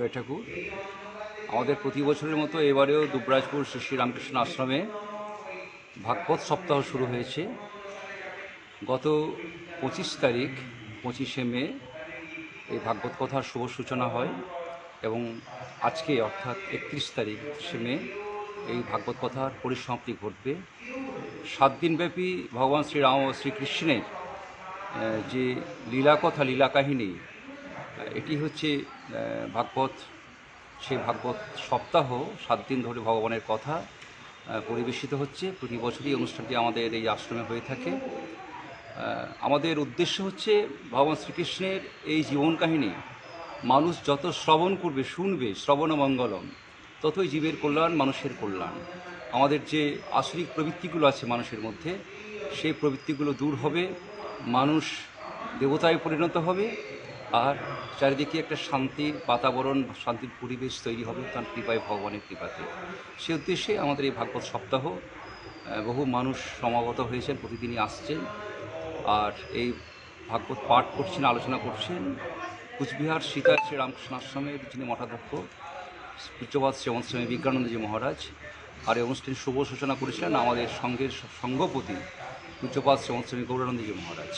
জয় ঠাকুর। আমাদের প্রতি বছরের মতো এবারেও দুবরাজপুর শ্রী শ্রীরামকৃষ্ণ আশ্রমে ভাগবত সপ্তাহ শুরু হয়েছে। গত পঁচিশ তারিখ, পঁচিশে মে এই ভাগবত কথার শুভ সূচনা হয় এবং আজকে অর্থাৎ একত্রিশ তারিখ সে মে এই ভাগবত কথার পরিসমাপ্তি ঘটবে। সাত দিনব্যাপী ভগবান শ্রীরাম ও শ্রীকৃষ্ণের যে লীলা কথা লীলা কাহিনী এটি হচ্ছে ভাগবত। সেই ভাগবত সপ্তাহ, সাত দিন ধরে ভগবানের কথা পরিবেশিত হচ্ছে। প্রতি বছরই অনুষ্ঠানটি আমাদের এই আশ্রমে হয়ে থাকে। আমাদের উদ্দেশ্য হচ্ছে ভগবান শ্রীকৃষ্ণের এই জীবন কাহিনী। মানুষ যত শ্রবণ করবে, শুনবে, শ্রবণ মঙ্গলম, ততই জীবের কল্যাণ, মানুষের কল্যাণ। আমাদের যে আসরিক প্রবৃত্তিগুলো আছে মানুষের মধ্যে, সেই প্রবৃত্তিগুলো দূর হবে। মানুষ দেবতায় পরিণত হবে। আর চারিদিকে একটা শান্তির বাতাবরণ, শান্তির পরিবেশ তৈরি হবে তার কৃপায়, ভগবানের কৃপাতে। সে উদ্দেশ্যে আমাদের এই ভাগবত সপ্তাহ বহু মানুষ সমাগত হয়েছেন, প্রতিদিনই আসছেন। আর এই ভাগবত পাঠ করছেন, আলোচনা করছেন কুচবিহার সীতা শ্রী রামকৃষ্ণ আশ্রমের যিনি মঠাধ্যক্ষ পূজ্যবাদ শ্রীমন্ত স্বামী বিজ্ঞানন্দজি মহারাজ। আর এই অনুষ্ঠানের শুভ সূচনা করেছিলেন আমাদের সঙ্গের সঙ্গপতি পূজ্যপাত শ্রীমন্ত স্বামী গৌরানন্দজি মহারাজ।